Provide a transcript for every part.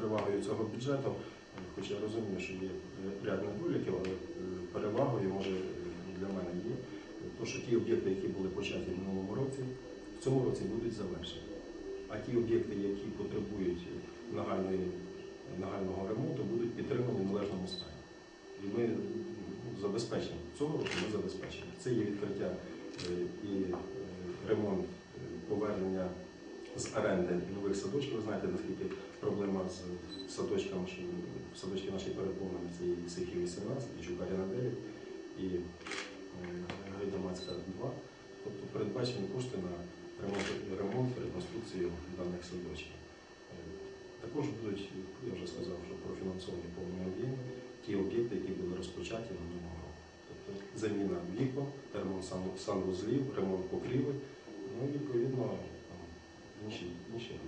перевагою цього бюджету, хоча я розумію, що є ряд недоліків, але е, перевагою може для мене є, то, що ті об'єкти, які були початі в минулому році, в цьому році будуть завершені. А ті об'єкти, які потребують нагальної, нагального ремонту, будуть підтримані в належному стані. І ми ну, забезпечені. Цього року ми забезпечені. Це є відкриття е, і е, ремонт, з оренди нових садочків. Ви знаєте, наскільки проблема з садочками, що садочки наші переповнені, це і Сихів 18, і Чукаріна 9, і е, Гайдамацька 2. Тобто передбачені кошти на ремонт, ремонт реконструкцію даних садочків. Е, Також будуть, я вже сказав, що профінансовані повні об'єми ті об'єкти, які були розпочаті минулого року. Тобто заміна вікон, ремонт санвузлів, ремонт покрівель, ну і відповідно інші, інші.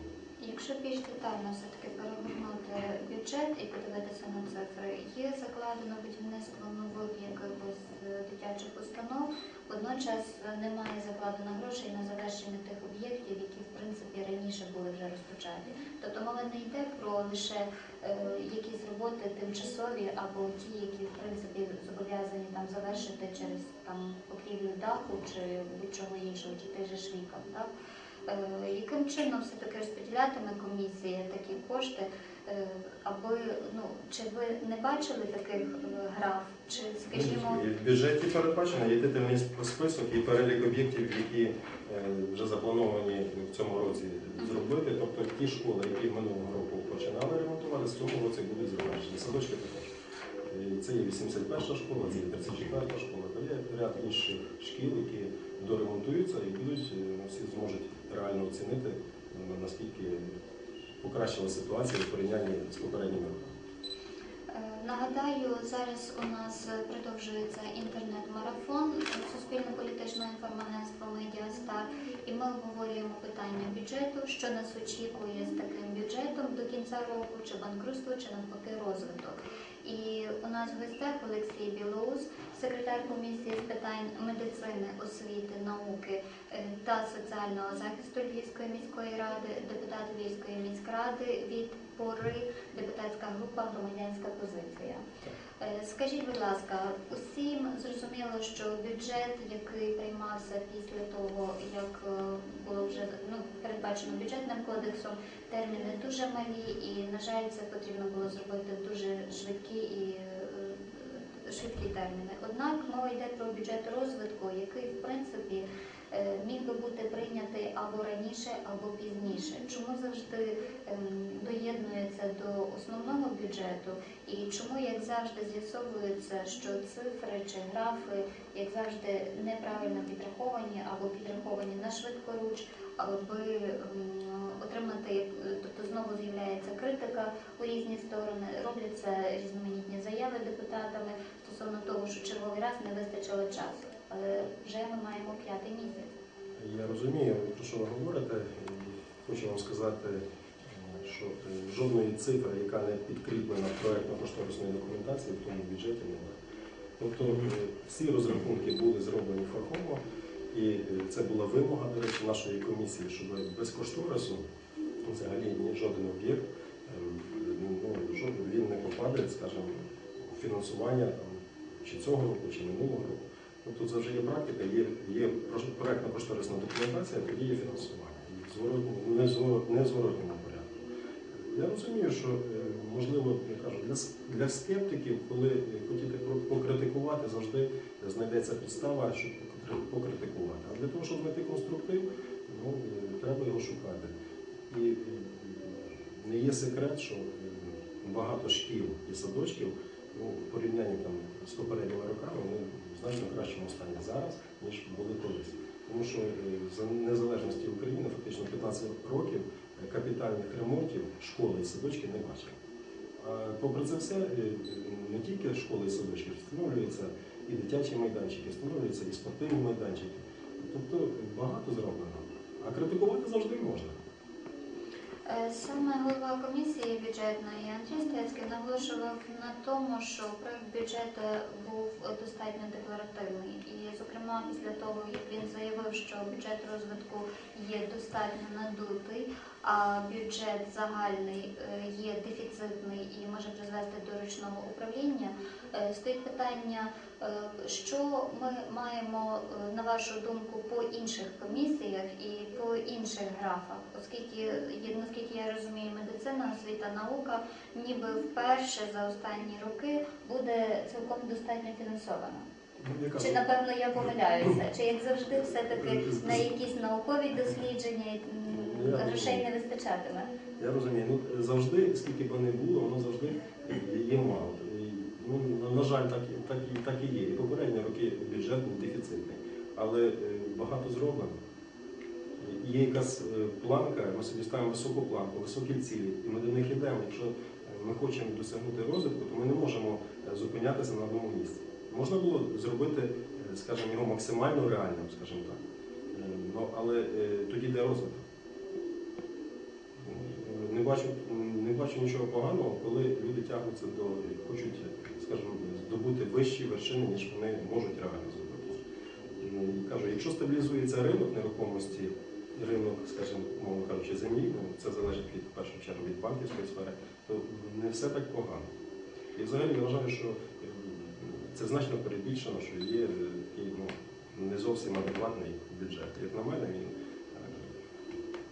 Якщо більш детально все-таки перегорнути бюджет і подивитися на цифри, є закладено будівництво нових якихось е, дитячих установ, водночас е, немає закладено грошей на завершення тих об'єктів, які в принципі раніше були вже розпочаті. Тобто мова не йде про лише е, якісь роботи тимчасові або ті, які в принципі зобов'язані там завершити через там покрівлю даху чи будь-чого іншого, чи той же швіком. Так? Е, Яким чином все-таки розподілятиме комісія такі кошти, е, аби ну чи ви не бачили таких е, граф, чи скажімо, І в бюджеті передбачено є титульний список і перелік об'єктів, які вже заплановані в цьому році зробити. Тобто ті школи, які минулого року починали ремонтувати, в цьому році будуть завершені. Садочки також. Це є 81 школа, це є 34 школа, та є ряд інших шкіл, які доремонтуються і будуть, всі зможуть реально оцінити, е, наскільки покращила ситуація в порівнянні з попередніми роками. Е, Нагадаю, зараз у нас продовжується інтернет-марафон Суспільно-політичного інформагентства Медіастар, і ми обговорюємо питання бюджету, що нас очікує з таким бюджетом до кінця року, чи банкрутство, чи навпаки розвиток. І у нас в гостях Олексій Білоус, секретар комісії з питань медицини, освіти, науки е, та соціального захисту Львівської міської ради, депутат Львівської міськради від пори, депутатська група Громадянська позиція. Е, Скажіть, будь ласка, усім зрозуміло, що бюджет, який приймався після того, як е, було вже ну, передбачено бюджетним кодексом, терміни дуже малі, і на жаль, це потрібно було зробити дуже швидкі і швидкі терміни. Однак мова йде про бюджет розвитку, який в принципі е, міг би бути прийнятий або раніше, або пізніше. Чому завжди ем, доєднується до основного бюджету, і чому, як завжди, з'ясовується, що цифри чи графи, як завжди, неправильно підраховані або підраховані на швидкоруч, аби ем, отримати, тобто знову з'являється критика у різні сторони, робляться різноманітні заяви депутатами стосовно того, що черговий раз не вистачило часу. Але вже ми маємо п'ятий місяць. Я розумію, про що ви говорите. Хочу вам сказати, е, що е, жодної цифри, яка не підкріплена проєктно-кошторисною документацією, в тому бюджеті немає. Тобто е, всі розрахунки були зроблені фахово, і це була вимога, до речі, нашої комісії, щоб без кошторису взагалі ні жоден об'єкт е, ну, він не попаде, скажімо, у фінансування чи цього року, чи минулого року. Тобто це вже є практика, є, є проєктно кошторисна документація, тоді є фінансування. І в зворотньому- порядку. Я розумію, що е, можливо, я кажу, для, для скептиків, коли хотіти покритикувати, завжди знайдеться підстава, щоб покритикувати. А для того, щоб знайти конструктив, ну, е, треба його шукати. І е, не є секрет, що багато шкіл і садочків ну, в порівнянні там, з попередніми роками вони в значно кращому стані зараз, ніж були колись. Тому що е, за незалежності України фактично 15 років е, капітальних ремонтів школи і садочки не бачили. Попри це все, е, не тільки школи і садочки, встановлюються і дитячі майданчики, встановлюються і спортивні майданчики. Тобто багато зроблено. А критикувати завжди можна. Е, Саме голова комісії бюджетної Андрій Стецький наголошував на тому, що проект бюджету був достатньо декларативний. І, зокрема, після того, як він заявив, що бюджет розвитку є достатньо надутий, а бюджет загальний е, є дефіцитний, і може призвести до ручного управління. Е, Стоїть питання, е, що ми маємо, на вашу думку, по інших комісіях і по інших графах, оскільки наскільки я розумію, медицина, освіта, наука ніби вперше за останні роки буде цілком достатньо фінансована. Ну, Чи напевно я помиляюся? Чи як завжди, все-таки на якісь наукові дослідження грошей не вистачатиме? Я розумію. Ну завжди, скільки б не було, воно завжди є мало. Ну на, жаль, так, так так і є. І попередні роки бюджет був дефіцитний, але е, багато зроблено. Є якась е, планка, ми собі ставимо високу планку, високі цілі, і ми до них йдемо. Якщо е, ми хочемо досягнути розвитку, то ми не можемо зупинятися на одному місці. Можна було зробити, е, скажімо, його максимально реальним, скажімо так. Е, Ну, але е, тоді де розвиток? Не бачу, не бачу нічого поганого, коли люди тягнуться до хочуть, скажімо, здобути вищі вершини, ніж вони можуть реально здобути. Кажу, якщо стабілізується ринок нерухомості, ринок, скажімо, мовно кажучи, землі, ну це залежить від першу чергу від банківської сфери, то не все так погано. І взагалі я вважаю, що це значно перебільшено, що є е, такий ну, не зовсім адекватний бюджет. Як на мене, він, е,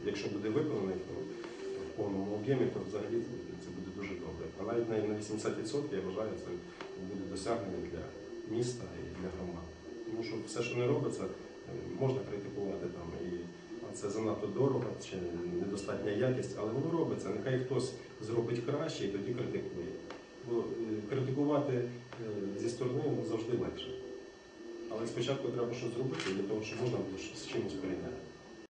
якщо буде виконаний, то в повному об'ємі, то взагалі це буде дуже добре. А навіть на на 80% я вважаю, це буде досягнення для міста і для громад. Тому що все, що не робиться, е, можна критикувати там і це занадто дорого чи недостатня якість, але воно робиться. Нехай хтось зробить краще і тоді критикує. Бо е, критикувати е, зі сторони ну, завжди легше. Але спочатку треба щось зробити для того, щоб можна було з чимось порівняти.